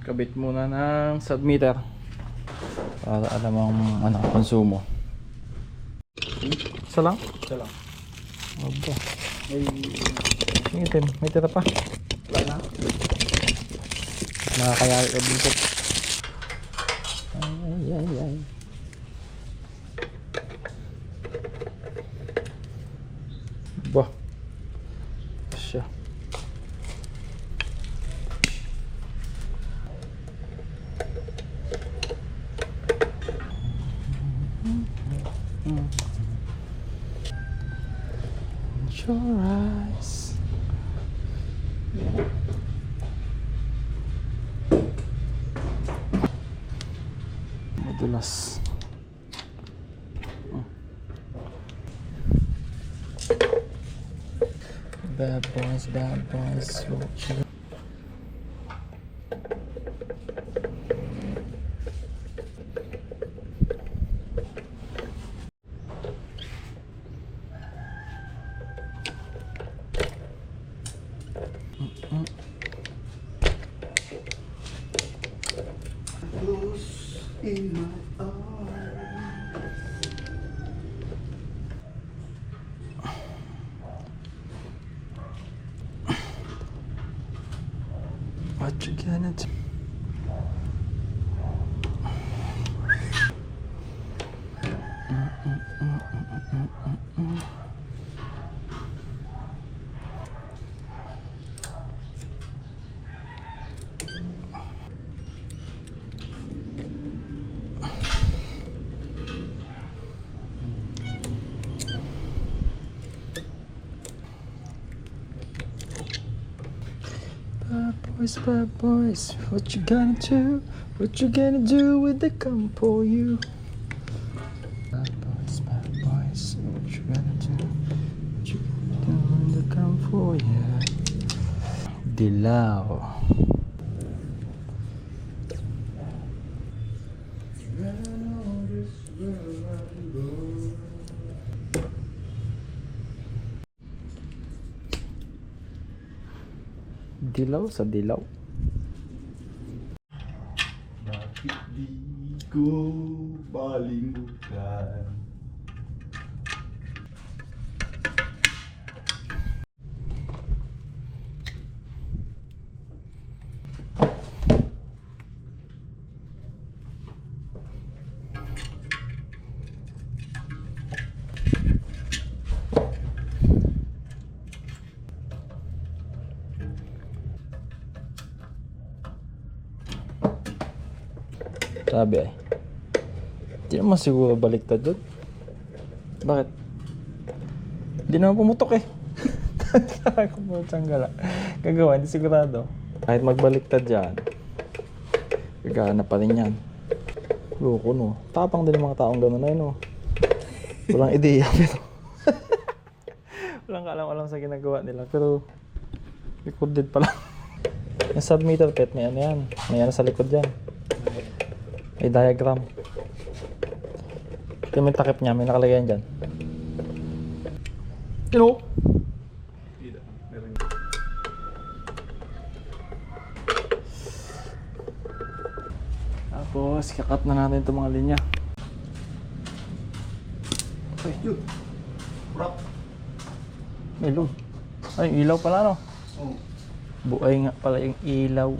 kabit muna ng submitter para alam ang ano, konsumo. Isa lang? Ito lang. Aba. May... May itim. May tira pa. Wala na. Nakakayari ka dito. Your eyes. Oh. Bad boys, bad boys. what you- Açık yani. Mm-mm-mm-mm-mm-mm. Boys, bad boys, what you gonna do? What you gonna do with the come for you? Bad boys, bad boys, what you gonna do? What you gonna do when they come for you? Dilaw. Dilaw sa dilaw. Bakit di ko balimutan? Sabi ay. Hindi naman siguro baliktad doon. Bakit? Hindi naman pumutok eh. Kung putang gala. Gagawa, hindi sigurado. Kahit magbaliktad yan, gagana pa rin yan. Loko no. Tapang din yung mga taong gano'n na yun no. Walang ideya pero. Walang kaalam-alam sa ginagawa nila. Pero, recorded pa lang. yung submeter pet, may ano yan. May ano sa likod yan. May diagram. Ito yung takip niya, may nakalagay yan dyan. Meron. Tapos, kakat na natin itong mga linya. Ay, Yun. May load. Ay, ilaw pala no? Oh. Buay nga pala yung ilaw.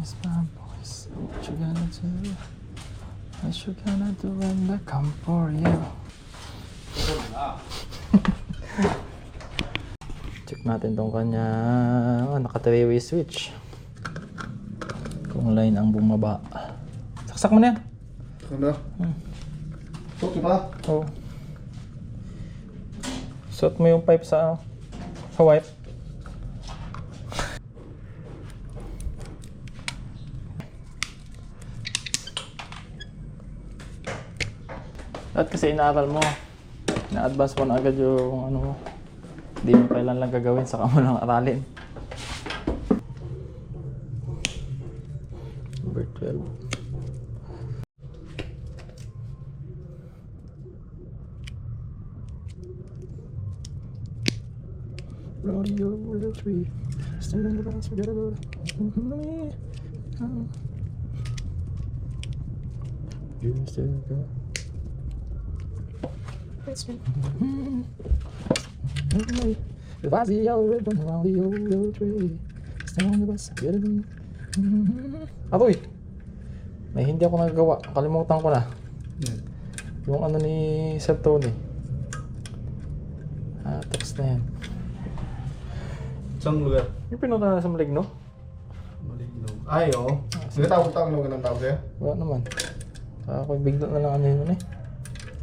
Yes, my boys, what you gonna do? What you gonna do when they come for you? Check natin tong kanya, oh, naka three-way switch. Kung line ang bumaba. Saksak mo na yan. Ano? Suot mo pa? Oo. Suot mo yung pipe sa sa wipe. At kasi inaaral mo, na-advance mo na agad yung ano mo. Hindi mo kailan lang gagawin, saka mo lang aralin. Number 12. Rodeo a tree. Stand on the bus, forget about me. You still go. If I see yellow ribbon around the old yellow tree, stand on the bus, get it. Aroy! May hindi ako nagagawa. Kalimutan ko na. Yan. Yung ano ni Sir Tony. Ah, tapos na yan. Saan lugar? Yung pinunta sa Maligno? Maligno. Ay, oo. Sige, tawag-tawag naman ng tao sa'yo. Wala naman. Ako bigla na lang ano yun eh.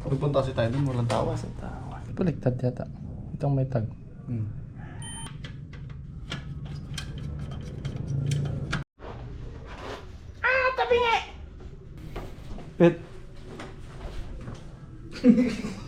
Nagpunta si tayo dun, walang tao. Sa tao. Baligtad yata. Itong may tag. Hmm. Pet!